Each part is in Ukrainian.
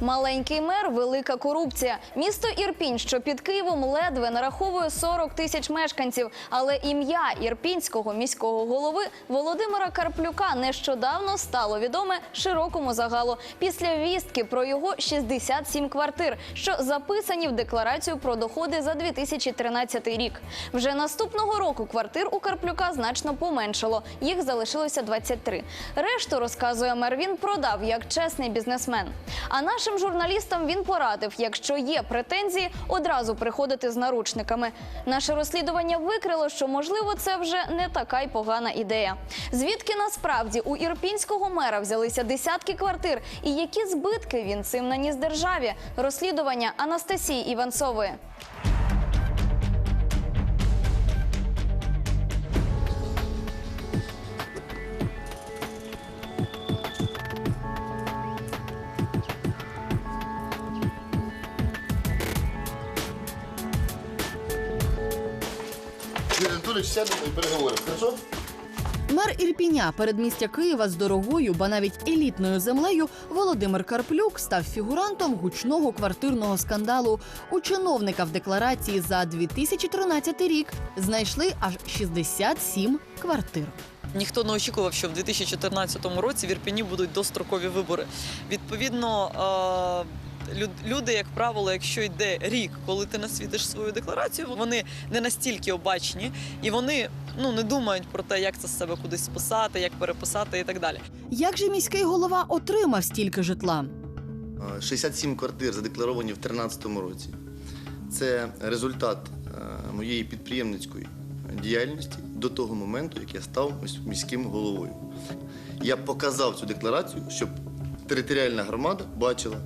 Маленький мер, велика корупція. Місто Ірпінь, що під Києвом, ледве нараховує 40 тисяч мешканців. Але ім'я ірпінського міського голови Володимира Карплюка нещодавно стало відоме широкому загалу після вістки про його 67 квартир, що записані в декларацію про доходи за 2013 рік. Вже наступного року квартир у Карплюка значно поменшало. Їх залишилося 23. Решту розказує мер. Він продав як чесний бізнесмен. А нашим журналістам він порадив, якщо є претензії, одразу приходити з наручниками. Наше розслідування викрило, що можливо це вже не така й погана ідея. Звідки насправді у ірпінського мера взялися десятки квартир, і які збитки він цим наніс державі? Розслідування Анастасії Іванцової. Анатолійович сяде і переговоримо. Хорошо? Мер Ірпіня, передмістя Києва з дорогою, ба навіть елітною землею, Володимир Карплюк став фігурантом гучного квартирного скандалу. У чиновника в декларації за 2013 рік знайшли аж 67 квартир. Ніхто не очікував, що в 2014 році в Ірпіні будуть дострокові вибори. Відповідно, е, люди, як правило, якщо йде рік, коли ти насвітиш свою декларацію, вони не настільки обачні і вони ну не думають про те, як це з себе кудись списати, як переписати і так далі. Як же міський голова отримав стільки житла? А, 67 квартир задекларовані в 2013 році. Це результат е, моєї підприємницької діяльності до того моменту, як я став ось міським головою. Я показав цю декларацію, щоб територіальна громада бачила,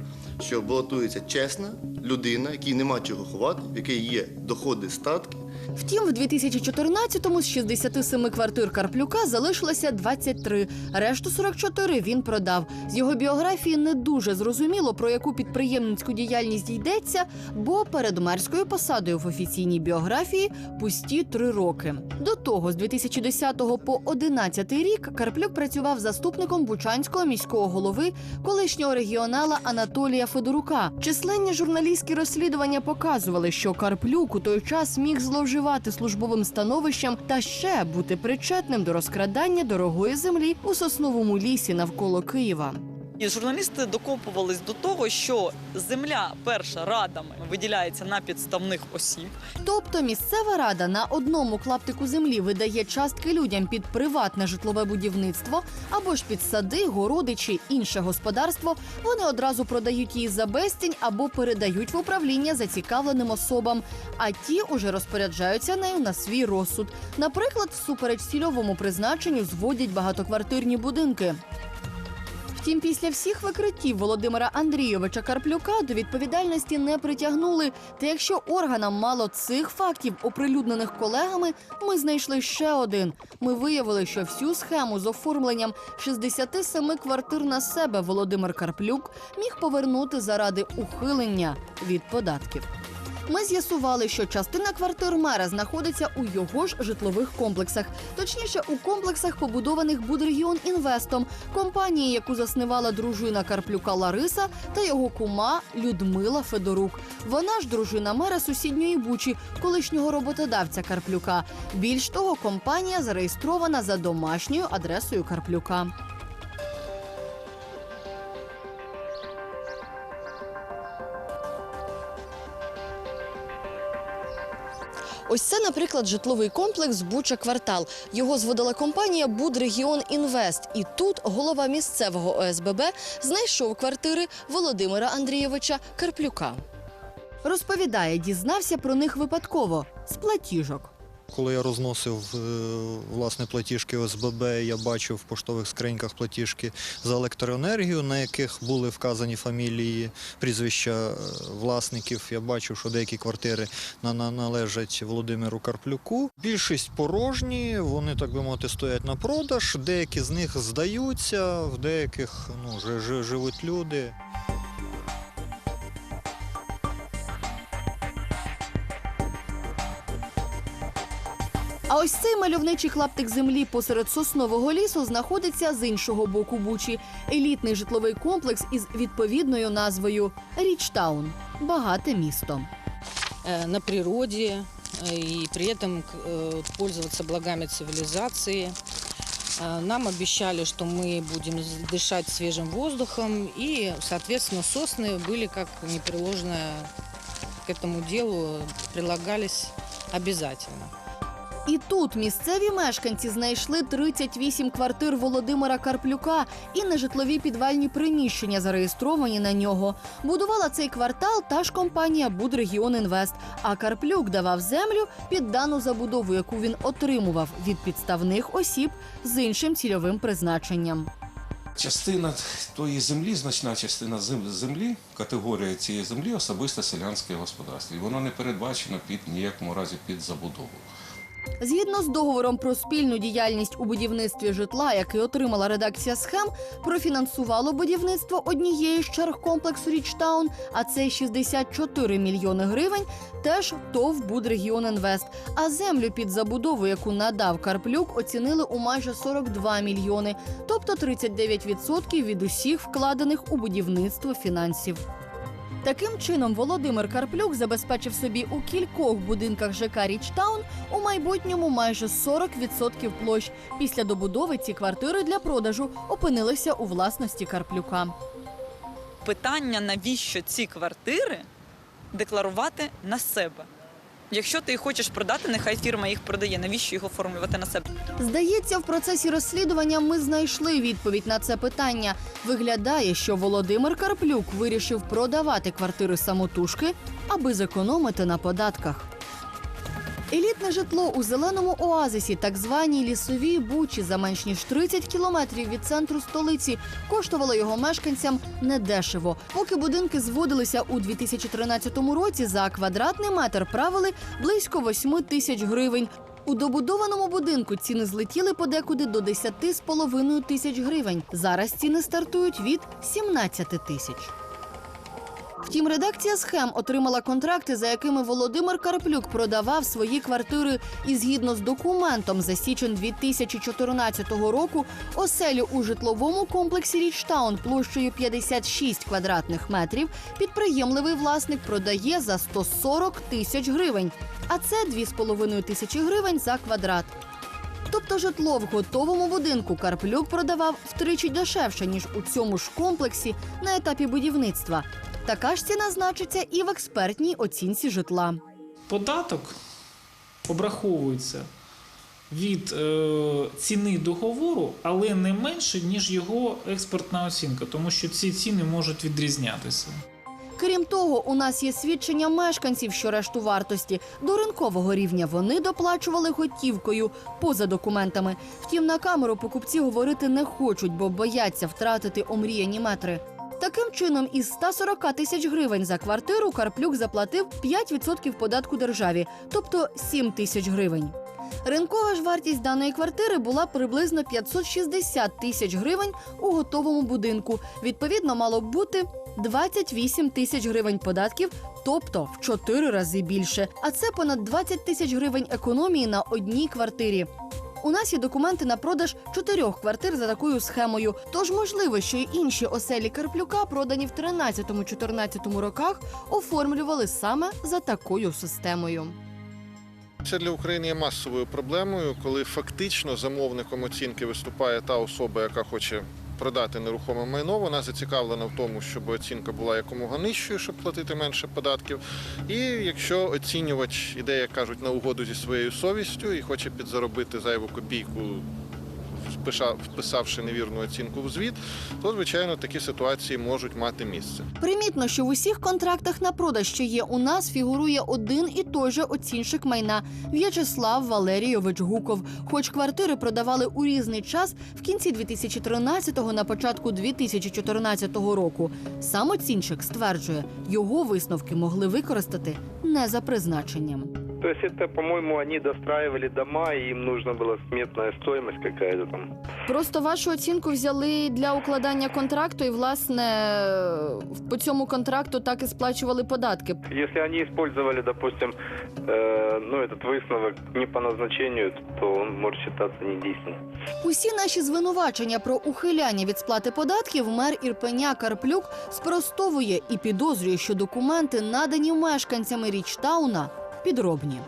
що балотується чесна людина, якій нема чого ховати, в якій є доходи, статки. Втім, в 2014-му з 67 квартир Карплюка залишилося 23. Решту 44 він продав. З його біографії не дуже зрозуміло, про яку підприємницьку діяльність йдеться, бо перед мерською посадою в офіційній біографії пусті три роки. До того, з 2010 по 11 рік Карплюк працював заступником Бучанського міського голови, колишнього регіонала Анатолія Федорука. Численні журналістські розслідування показували, що Карплюк у той час міг зловживати службовим становищем та ще бути причетним до розкрадання дорогої землі у сосновому лісі навколо Києва. І журналісти докопувались до того, що земля перша радами виділяється на підставних осіб. Тобто місцева рада на одному клаптику землі видає частки людям під приватне житлове будівництво або ж під сади, городи чи інше господарство. Вони одразу продають її за безцінь або передають в управління зацікавленим особам. А ті уже розпоряджаються нею на свій розсуд. Наприклад, всупереч цільовому призначенню зводять багатоквартирні будинки. Втім, після всіх викриттів Володимира Андрійовича Карплюка до відповідальності не притягнули. Та якщо органам мало цих фактів, оприлюднених колегами, ми знайшли ще один. Ми виявили, що всю схему з оформленням 67 квартир на себе Володимир Карплюк міг повернути заради ухилення від податків. Ми з'ясували, що частина квартир мера знаходиться у його ж житлових комплексах, точніше у комплексах, побудованих Будрегіон Інвестом, компанії, яку заснувала дружина Карплюка Лариса та його кума Людмила Федорук. Вона ж дружина мера сусідньої бучі, колишнього роботодавця Карплюка. Більш того, компанія зареєстрована за домашньою адресою Карплюка. Ось це, наприклад, житловий комплекс Буча Квартал. Його зводила компанія Будрегіон Інвест. І тут голова місцевого ОСББ знайшов квартири Володимира Андрійовича Карплюка. Розповідає, дізнався про них випадково з платіжок. Коли я розносив е, власне платіжки ОСББ, я бачив в поштових скриньках платіжки за електроенергію, на яких були вказані фамілії, прізвища е, власників. Я бачив, що деякі квартири на, на, належать Володимиру Карплюку. Більшість порожні, вони так би мовити стоять на продаж. Деякі з них здаються, в деяких ну, жи- жи- живуть люди. ось цей мальовничий клаптик землі посеред соснового лісу знаходиться з іншого боку Бучі. Елітний житловий комплекс із відповідною назвою Річтаун. Багате місто. э, на природе э, и при этом к- э, пользоваться благами цивилизации. Э, Нам обещали, что мы будем з- дышать свежим воздухом, и, соответственно, сосны были как непреложное к этому делу прилагались обязательно. І тут місцеві мешканці знайшли 38 квартир Володимира Карплюка і нежитлові підвальні приміщення, зареєстровані на нього. Будувала цей квартал та ж компанія Будрегіон Інвест. А Карплюк давав землю під дану забудову, яку він отримував від підставних осіб з іншим цільовим призначенням. Частина тої землі, значна частина зем- землі, категорія цієї землі особисто селянське господарство. І воно не передбачено під ніякому разі під забудову. Згідно з договором про спільну діяльність у будівництві житла, який отримала редакція схем, профінансувало будівництво однієї з черг комплексу Річтаун, а це 64 мільйони гривень. Теж ТОВ «Будрегіон Інвест». А землю під забудову, яку надав Карплюк, оцінили у майже 42 мільйони, тобто 39% від усіх вкладених у будівництво фінансів. Таким чином, Володимир Карплюк забезпечив собі у кількох будинках ЖК Річтаун у майбутньому майже 40% площ. Після добудови ці квартири для продажу опинилися у власності Карплюка. Питання, навіщо ці квартири декларувати на себе? Якщо ти хочеш продати, нехай фірма їх продає. Навіщо їх оформлювати на себе? Здається, в процесі розслідування ми знайшли відповідь на це питання. Виглядає, що Володимир Карплюк вирішив продавати квартири самотужки, аби зекономити на податках. Елітне житло у зеленому оазисі, так званій лісовій бучі, за менш ніж 30 кілометрів від центру столиці, коштувало його мешканцям недешево. Поки будинки зводилися у 2013 році, за квадратний метр правили близько 8 тисяч гривень. У добудованому будинку ціни злетіли подекуди до 10,5 тисяч гривень. Зараз ціни стартують від 17 тисяч. Втім, редакція схем отримала контракти, за якими Володимир Карплюк продавав свої квартири і згідно з документом за січень 2014 року оселю у житловому комплексі Річтаун площею 56 квадратних метрів підприємливий власник продає за 140 тисяч гривень, а це 2,5 тисячі гривень за квадрат. Тобто житло в готовому будинку Карплюк продавав втричі дешевше, ніж у цьому ж комплексі на етапі будівництва. Така ж ціна значиться і в експертній оцінці житла. Податок обраховується від е, ціни договору, але не менше, ніж його експертна оцінка, тому що ці ціни можуть відрізнятися. Крім того, у нас є свідчення мешканців, що решту вартості до ринкового рівня вони доплачували готівкою поза документами. Втім, на камеру покупці говорити не хочуть, бо бояться втратити омріяні метри. Таким чином, із 140 тисяч гривень за квартиру Карплюк заплатив 5% податку державі, тобто 7 тисяч гривень. Ринкова ж вартість даної квартири була приблизно 560 тисяч гривень у готовому будинку. Відповідно, мало б бути 28 тисяч гривень податків, тобто в 4 рази більше. А це понад 20 тисяч гривень економії на одній квартирі. У нас є документи на продаж чотирьох квартир за такою схемою. Тож можливо, що й інші оселі Карплюка, продані в 13-14 роках, оформлювали саме за такою системою. Це для України є масовою проблемою, коли фактично замовником оцінки виступає та особа, яка хоче продати нерухоме майно. Вона зацікавлена в тому, щоб оцінка була якомога нижчою, щоб платити менше податків. І якщо оцінювач іде, як кажуть, на угоду зі своєю совістю і хоче підзаробити зайву копійку, вписавши невірну оцінку в звіт, то звичайно такі ситуації можуть мати місце. Примітно, що в усіх контрактах на продаж, що є у нас, фігурує один і той же оцінщик майна В'ячеслав Валерійович Гуков. Хоч квартири продавали у різний час в кінці 2013-го, на початку 2014 року. Сам оцінщик стверджує, його висновки могли використати не за призначенням. То есть это, по-моему, они достраивали дома, и им нужна была сметная стоимость какая-то там. Просто вашу оцінку взяли для укладання контракту, і власне по цьому контракту так і сплачували податки. Если они использовали, допустим, э, ну, этот высновок не по назначению, то он может считаться недейственным. Усі наші звинувачення про ухиляння від сплати податків мер Ірпеня Карплюк спростовує і підозрює, що документи, надані мешканцями Річтауна, підробні.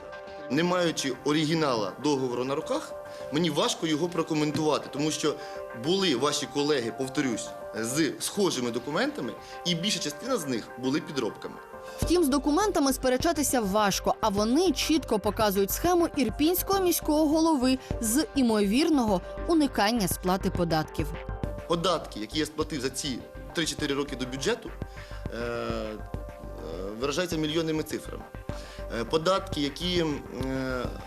Не маючи оригінала договору на руках, мені важко його прокоментувати, тому що були ваші колеги, повторюсь, з схожими документами, і більша частина з них були підробками. Втім, з документами сперечатися важко, а вони чітко показують схему ірпінського міського голови з імовірного уникання сплати податків. Податки, які я сплатив за ці 3-4 роки до бюджету, е, е, виражаються мільйонними цифрами. Е, Податки, які е,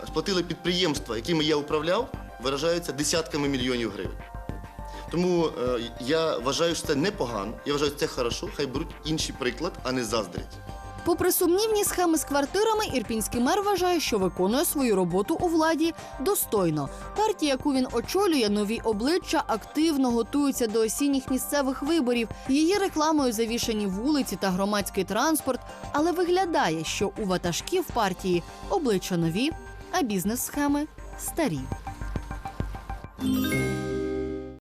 сплатили підприємства, якими я управляв, виражаються десятками мільйонів гривень. Тому е, я вважаю, що це непогано. Я вважаю, що це хорошо. Хай беруть інший приклад, а не заздрять. Попри сумнівні схеми з квартирами, ірпінський мер вважає, що виконує свою роботу у владі достойно. Партія, яку він очолює, нові обличчя активно готуються до осінніх місцевих виборів. Її рекламою завішані вулиці та громадський транспорт. Але виглядає, що у ватажків партії обличчя нові, а бізнес-схеми старі.